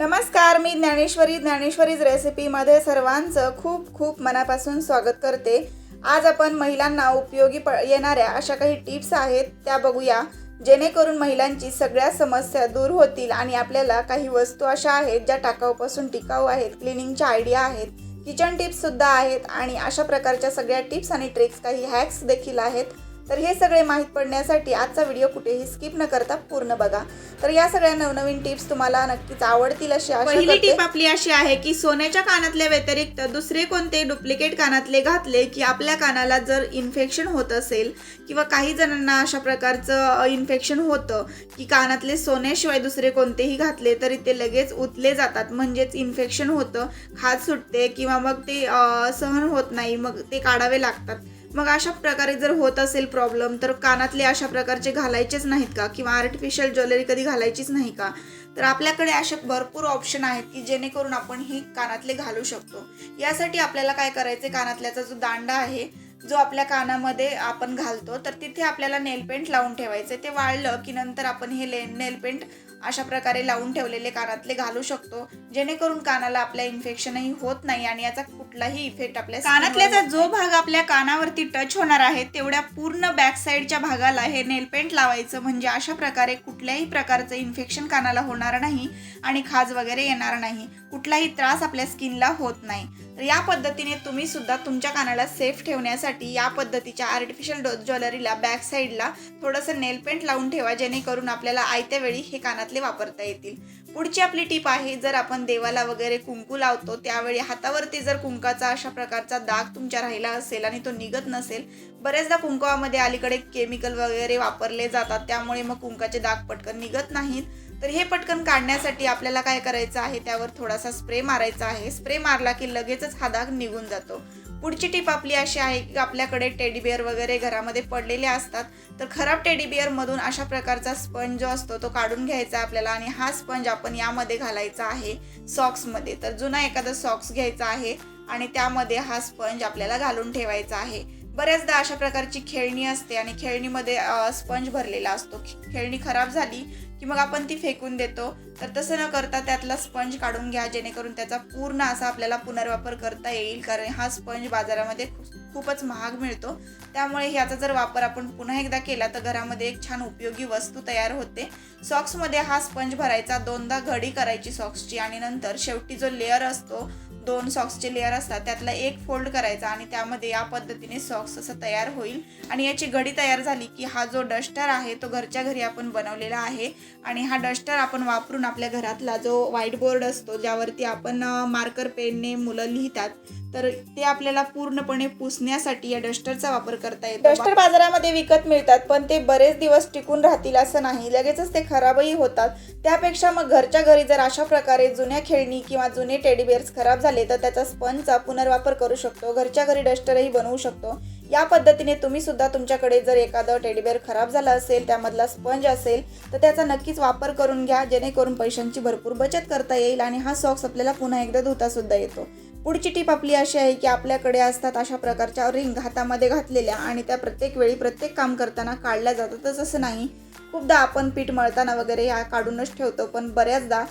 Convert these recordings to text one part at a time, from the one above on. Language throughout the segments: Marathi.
नमस्कार मी ज्ञानेश्वरी ज्ञानेश्वरीज रेसिपीमध्ये सर्वांचं खूप खूप मनापासून स्वागत करते. आज आपण महिलांना उपयोगी प येणाऱ्या अशा काही टिप्स आहेत त्या बघूया. जेणेकरून महिलांची सगळ्या समस्या दूर होतील आणि आपल्याला काही वस्तू अशा आहेत ज्या टाकाऊपासून टिकाऊ आहेत क्लिनिंगच्या आयडिया आहेत किचन टिप्ससुद्धा आहेत आणि अशा प्रकारच्या सगळ्या टिप्स आणि ट्रिक्स काही हॅक्स देखील आहेत. तर हे सगळे माहीत पडण्यासाठी आजचा व्हिडिओ कुठेही स्किप न करता पूर्ण बघा. तर या सगळ्या नवनवीन टिप्स तुम्हाला नक्कीच आवडतील अशी पहिली. टीप आपली अशी आहे की सोन्याच्या कानातल्या व्यतिरिक्त दुसरे कोणते डुप्लिकेट कानातले घातले की आपल्या कानाला जर इन्फेक्शन होत असेल किंवा काही जणांना अशा प्रकारचं इन्फेक्शन होतं की कानातले सोन्याशिवाय दुसरे कोणतेही घातले तरी ते लगेच उतले जातात. म्हणजेच इन्फेक्शन होतं खाज सुटते किंवा मग ते सहन होत नाही मग ते काढावे लागतात. मग अशा प्रकारे जर होत असेल प्रॉब्लेम तर कानातले अशा प्रकारचे घालायचेच नाहीत का? किंवा आर्टिफिशियल ज्वेलरी कधी घालायचीच नाही का? तर आपल्याकडे असे भरपूर ऑप्शन आहेत की जेणेकरून आपण ही कानातले घालू शकतो. यासाठी आपल्याला काय करायचे कानातल्याचा जो दांडा आहे जो आपल्या कानामध्ये आपण घालतो तर तिथे आपल्याला नेलपेंट लावून ठेवायचे ते वाळलं की नंतर आपण हे ले नेलपेंट अशा प्रकारे लावून ठेवलेले कानातले घालू शकतो. जेणेकरून कानाला आपल्या इन्फेक्शनही होत नाही आणि याचा कुठलाही इफेक्ट आपल्या कानातल्याचा जो भाग आपल्या कानावरती टच होणार आहे तेवढ्या पूर्ण बॅक साईडच्या भागाला हे नेलपेंट लावायचं. म्हणजे अशा प्रकारे कुठल्याही प्रकारचं इन्फेक्शन कानाला होणार नाही आणि खाज वगैरे येणार नाही. कुठलाही त्रास आपल्या स्किनला होत नाही. तर या पद्धतीने तुम्ही सुद्धा तुमच्या कानाला सेफ ठेवण्यासाठी या पद्धतीच्या आर्टिफिशियल ज्वेलरीला बॅक साईडला थोडंसं नेलपेंट लावून ठेवा जेणेकरून आपल्याला आयत्या वेळी हे कानातले वापरता येतील. पुढची आपली टीप आहे जर आपण देवाला वगैरे कुंकू लावतो त्यावेळी हातावरती जर कुंकाचा अशा प्रकारचा दाग तुमच्या राहिला असेल आणि तो निघत नसेल बऱ्याचदा कुंकवामध्ये अलीकडे केमिकल वगैरे वापरले जातात त्यामुळे मग कुंकाचे दाग पटकन निघत नाहीत. तर हे पटकन काढण्यासाठी आपल्याला काय करायचं आहे त्यावर थोडासा स्प्रे मारायचा आहे. स्प्रे मारला की लगेचच हा दाग निघून जातो. पुढची टीप आपली अशी आहे की आपल्याकडे टेडी बिअर वगैरे घरामध्ये पडलेले असतात तर खराब टेडी बिअरमधून अशा प्रकारचा स्पंज जो असतो तो काढून घ्यायचा आपल्याला आणि हा स्पंज आपण यामध्ये घालायचा आहे सॉक्समध्ये तर जुना एखादा सॉक्स घ्यायचा आहे आणि त्यामध्ये हा स्पंज आपल्याला घालून ठेवायचा आहे. बऱ्याचदा अशा प्रकारची खेळणी असते आणि खेळणीमध्ये स्पंज भरलेला असतो. खेळणी खराब झाली की मग आपण ती फेकून देतो. तर तसं न करता त्यातला स्पंज काढून घ्या जेणेकरून त्याचा पूर्ण असा आपल्याला पुनर्वापर करता येईल कारण हा स्पंज बाजारामध्ये खूपच महाग मिळतो. त्यामुळे ह्याचा जर वापर आपण पुन्हा एकदा केला तर घरामध्ये एक छान उपयोगी वस्तू तयार होते. सॉक्समध्ये हा स्पंज भरायचा दोनदा घडी करायची सॉक्सची आणि नंतर शेवटी जो लेअर असतो दोन सॉक्सचे लेअर असतात त्यातला एक फोल्ड करायचा आणि त्यामध्ये या पद्धतीने सॉक्स असं तयार होईल. आणि याची घडी तयार झाली की हा जो डस्टर आहे तो घरच्या घरी आपण बनवलेला आहे आणि हा डस्टर आपण वापरून आपल्या घरातला जो व्हाईट बोर्ड असतो ज्यावरती आपण मार्कर पेनने मुलं लिहितात तर ते आपल्याला पूर्णपणे पुसण्यासाठी या डस्टरचा वापर करता येतो. डस्टर बाजारामध्ये विकत मिळतात पण ते बरेच दिवस टिकून राहतील असं नाही. लगेचच ते खराबही होतात. त्यापेक्षा मग घरच्या घरी जर अशा प्रकारे जुन्या खेळणी किंवा जुने टेडी बिअर्स खराब झाले तर त्याचा स्पंजचा पुनर्वापर करू शकतो. घरच्या घरी डस्टरही बनवू शकतो. या पद्धतीने तुम्ही सुद्धा तुमच्याकडे जर एखादं टेडीबेअर खराब झालं असेल त्यामधला स्पंज असेल तर त्याचा नक्कीच वापर करून घ्या जेणेकरून पैशांची भरपूर बचत करता येईल आणि हा सॉक्स आपल्याला पुन्हा एकदा धुता सुद्धा येतो. पुढची टीप आपली अशी आहे की आपल्याकडे असतात अशा प्रकारच्या रिंग हातामध्ये घातलेल्या आणि त्या प्रत्येक वेळी प्रत्येक काम करताना काढल्या जातातच असं नाही खूपदा आपण पीठ मळताना वगैरे ह्या काढूनच ठेवतो पण बऱ्याचदा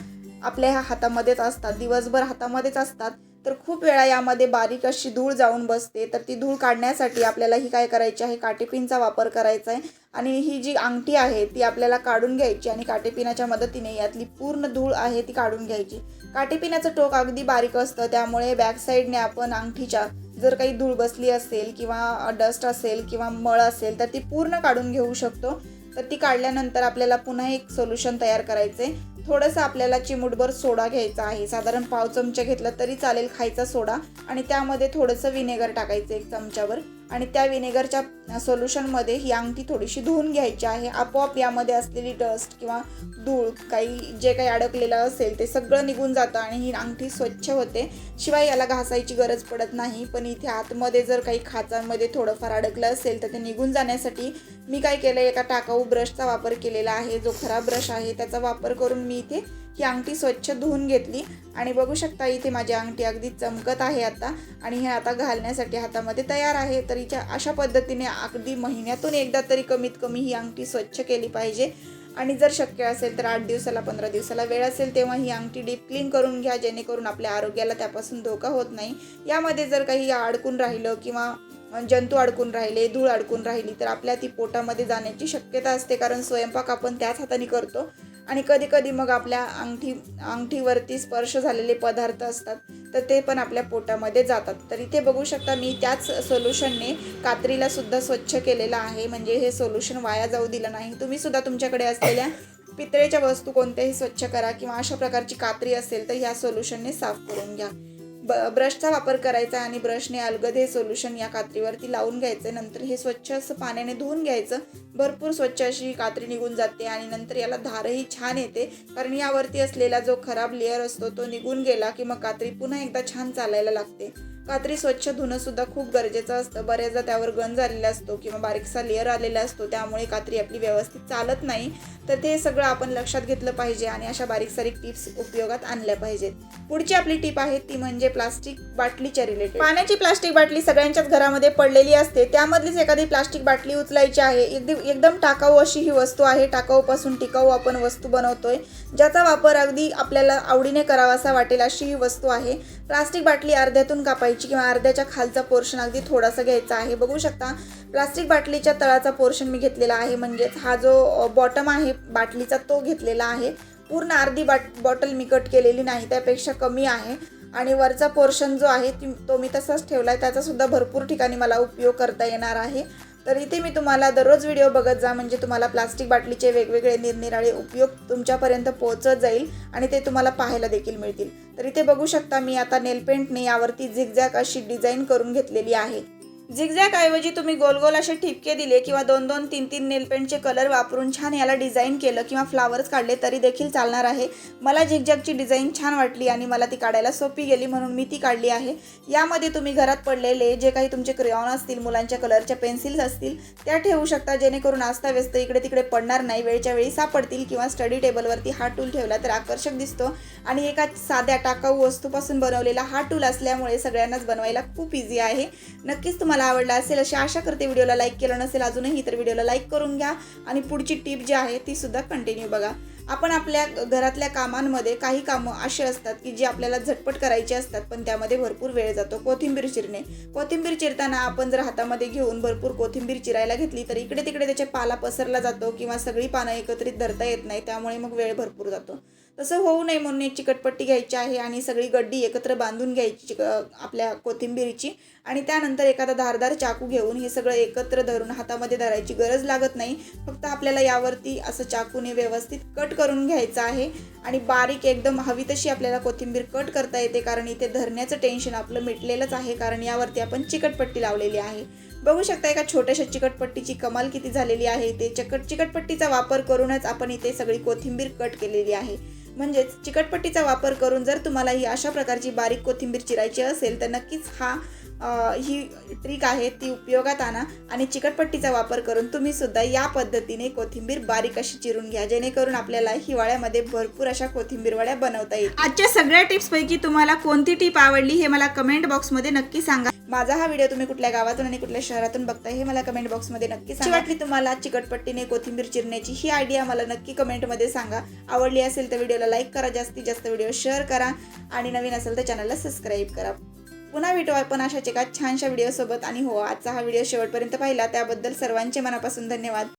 आपल्या ह्या हातामध्येच असतात. दिवसभर हातामध्येच असतात. तर खूप वेळा यामध्ये बारीक अशी धूळ जाऊन बसते. तर ती धूळ काढण्यासाठी आपल्याला ही काय करायची आहे? काटेपिनचा वापर करायचा आहे. आणि ही जी अंगठी आहे ती आपल्याला काढून घ्यायची आणि काटेपिनाच्या मदतीने यातली पूर्ण धूळ आहे ती काढून घ्यायची. काटेपिनाचं टोक अगदी बारीक असतं. त्यामुळे बॅक साईडने आपण अंगठीच्या जर काही धूळ बसली असेल किंवा डस्ट असेल किंवा मळ असेल तर ती पूर्ण काढून घेऊ शकतो. तर ती काढल्यानंतर आपल्याला पुन्हा एक सोल्युशन तयार करायचं आहे थोडंसं आपल्याला चिमूटभर सोडा घ्यायचा आहे. साधारण पाव चमचा घेतला तरी चालेल खायचा सोडा. आणि त्यामध्ये थोडंसं विनेगर टाकायचं एक चमच्यावर. आणि त्या विनेगरच्या सोल्युशनमध्ये ही अंगठी थोडीशी धुवून घ्यायची आहे. आपोआप यामध्ये असलेली डस्ट किंवा धूळ काही जे काही अडकलेलं असेल ते सगळं निघून जातं आणि ही अंगठी स्वच्छ होते. शिवाय याला घासायची गरज पडत नाही. पण इथे आतमध्ये जर काही खाचांमध्ये थोडंफार अडकलं असेल तर ते निघून जाण्यासाठी मी काय केलं एका टाकाऊ ब्रशचा वापर केलेला आहे. जो खराब ब्रश आहे त्याचा वापर करून मी इथे ही अंगठी स्वच्छ धुवून घेतली. आणि बघू शकता इथे माझी अंगठी अगदी चमकत आहे आता. आणि हे आता घालण्यासाठी हातामध्ये तयार आहे. तर हिच्या अशा पद्धतीने अगदी महिन्यातून एकदा तरी कमीत कमी ही अंगठी स्वच्छ केली पाहिजे. आणि जर शक्य असेल तर आठ दिवसाला पंधरा दिवसाला वेळ असेल तेव्हा ही अंगठी डीप क्लीन करून घ्या. जेणेकरून आपल्या आरोग्याला त्यापासून धोका होत नाही. यामध्ये जर काही अडकून राहिलं किंवा जंतू अडकून राहिले धूळ अडकून राहिली तर आपल्या ती पोटामध्ये जाण्याची शक्यता असते. कारण स्वयंपाक आपण त्याच हाताने करतो. आणि कधी कधी मग आपल्या अंगठी अंगठीवरती स्पर्श झालेले पदार्थ असतात तर ते पण आपल्या पोटामध्ये जातात. तर इथे बघू शकता मी त्याच सोल्युशनने कात्रीला सुद्धा स्वच्छ केलेलं आहे. म्हणजे हे सोल्युशन वाया जाऊ दिलं नाही. तुम्ही सुद्धा तुमच्याकडे असलेल्या पितळेच्या वस्तू कोणत्याही स्वच्छ करा किंवा अशा प्रकारची कात्री असेल तर ह्या सोल्युशनने साफ करून घ्या. ब ब्रशचा वापर करायचा आणि ब्रशने अलगद हे सोल्युशन या कात्रीवरती लावून घ्यायचं. नंतर हे स्वच्छ असं पाण्याने धुवून घ्यायचं. भरपूर स्वच्छ अशी कात्री निघून जाते आणि नंतर याला धारही छान येते. कारण यावरती असलेला जो खराब लेअर असतो तो निघून गेला की मग कात्री पुन्हा एकदा छान चालायला लागते. कात्री स्वच्छ धुणं सुद्धा खूप गरजेचं असतं. बऱ्याचदा त्यावर गंज आलेला असतो किंवा बारीकसा लेअर आलेला असतो. त्यामुळे कात्री आपली व्यवस्थित चालत नाही. तर ते सगळं आपण लक्षात घेतलं पाहिजे आणि अशा बारीक सारीक टिप्स उपयोगात आणल्या पाहिजेत. पुढची आपली टीप आहे ती म्हणजे प्लास्टिक बाटलीच्या रिलेटेड पाण्याची प्लास्टिक बाटली सगळ्यांच्याच घरामध्ये पडलेली असते त्यामधलीच एखादी प्लास्टिक बाटली उचलायची आहे. एकदम एकदम टाकाऊ अशी ही वस्तू आहे टाकाऊपासून टिकाऊ आपण वस्तू बनवतोय ज्याचा वापर अगदी आपल्याला आवडीने करावासा वाटेल अशी ही वस्तू आहे. प्लास्टिक बाटली अर्ध्यातून कापायची किंवा अर्ध्याच्या खालचा पोर्शन अगदी थोडासा घ्यायचा आहे. बघू शकता प्लास्टिक बाटलीच्या तळाचा पोर्शन मी घेतलेला आहे म्हणजेच हा जो बॉटम आहे बाटलीचा तो घेतलेला आहे. पूर्ण अर्धी बाट बॉटल मी कट केलेली नाही त्यापेक्षा कमी आहे. आणि वरचा पोर्शन जो आहे ती तो मी तसाच ठेवला आहे त्याचासुद्धा भरपूर ठिकाणी मला उपयोग करता येणार आहे. तर इथे मी तुम्हाला दररोज व्हिडिओ बघत जा म्हणजे तुम्हाला प्लास्टिक बाटलीचे वेगवेगळे निरनिराळे उपयोग तुमच्यापर्यंत पोहोचत जाईल आणि ते तुम्हाला पाहायला देखील मिळतील. तर इथे बघू शकता मी आता नेलपेंटने यावरती झिगझॅग अशी डिझाईन करून घेतलेली आहे. झिगझॅग ऐवजी तुम्ही गोल गोल असे ठिपके दिले किंवा दोन दोन तीन तीन नेलपेंटचे कलर वापरून छान याला डिझाईन केलं किंवा फ्लावर्स काढले तरी देखील चालणार आहे. मला झिगझॅगची डिझाईन छान वाटली आणि मला ती काढायला सोपी गेली म्हणून मी ती काढली आहे. यामध्ये तुम्ही घरात पडलेले जे काही तुमचे क्रेऑन असतील मुलांच्या कलरच्या पेन्सिल्स असतील त्या ठेवू शकता. जेणेकरून आस्ता व्यस्त इकडे तिकडे पडणार नाही वेळच्या वेळी सापडतील किंवा स्टडी टेबलवरती हा टूल ठेवला तर आकर्षक दिसतो. आणि एका साध्या टाकाऊ वस्तूपासून बनवलेला हा टूल असल्यामुळे सगळ्यांनाच बनवायला खूप इझी आहे. नक्कीच तुम्हाला आवडला असेल अशी आशा करते व्हिडिओला लाईक केलं नसेल अजूनही तर व्हिडिओला लाईक करून घ्या. आणि पुढची टीप जी आहे ती सुद्धा कंटिन्यू बघा. आपण आपल्या घरातल्या कामांमध्ये काही कामं असे असतात की जी आपल्याला झटपट करायची असतात पण त्यामध्ये भरपूर वेळ जातो. कोथिंबीर चिरणे. कोथिंबीर चिरताना आपण जर हातामध्ये घेऊन भरपूर कोथिंबीर चिरायला घेतली तर इकडे तिकडे त्याचे पाला पसरला जातो किंवा सगळी पानं एकत्रित धरता येत नाही त्यामुळे मग वेळ भरपूर जातो. तसं होऊ नये म्हणून एक चिकटपट्टी घ्यायची आहे आणि सगळी गड्डी एकत्र बांधून घ्यायची चिक- आपल्या कोथिंबीरीची. आणि त्यानंतर एखादा धारदार चाकू घेऊन हे सगळं एकत्र धरून हातामध्ये धरायची गरज लागत नाही. फक्त आपल्याला यावरती असं चाकूने व्यवस्थित कट करून घ्यायचं आहे. आणि बारीक एकदम हवी तशी आपल्याला कोथिंबीर कट करता येते कारण इथे धरण्याचं टेन्शन आपलं मिटलेलंच आहे कारण यावरती आपण चिकटपट्टी लावलेली आहे. बघू शकता एका छोट्याशा चिकटपट्टीची कमाल किती झालेली आहे? ते चकट चिकटपट्टीचा वापर करूनच आपण इथे सगळी कोथिंबीर कट केलेली आहे. म्हणजेच चिकटपट्टीचा वापर करून जर तुम्हाला ही अशा प्रकारची बारीक कोथिंबीर चिरायची असेल तर नक्कीच हा ही ट्रिक आहे ती उपयोगात आणा आणि चिकटपट्टीचा वापर करून तुम्ही सुद्धा या पद्धतीने कोथिंबीर बारीक अशी चिरून घ्या जेणेकरून आपल्याला हिवाळ्यामध्ये भरपूर अशा कोथिंबीर वड्या बनवता येईल आजच्या सगळ्या टिप्स पैकी तुम्हाला कोणती टिप आवडली हे मला कमेंट बॉक्समध्ये नक्की सांगा. माझा हा व्हिडिओ तुम्ही कुठल्या गावातून आणि कुठल्या शहरातून बघताय हे मला कमेंट बॉक्समध्ये नक्की सांगा. वाटली तुम्हाला चिकटपट्टीने कोथिंबीर चिरण्याची ही आयडिया मला नक्की कमेंटमध्ये सांगा. आवडली असेल तर व्हिडिओला लाईक करा जास्तीत जास्त व्हिडिओ शेअर करा आणि नवीन असेल तर चॅनलला सबस्क्राईब करा. पुन्हा भेटू आपण अशाच एका छानशा व्हिडिओसोबत आणि हो आजचा हा व्हिडिओ शेवटपर्यंत पाहिला. त्याबद्दल सर्वांचे मनापासून धन्यवाद.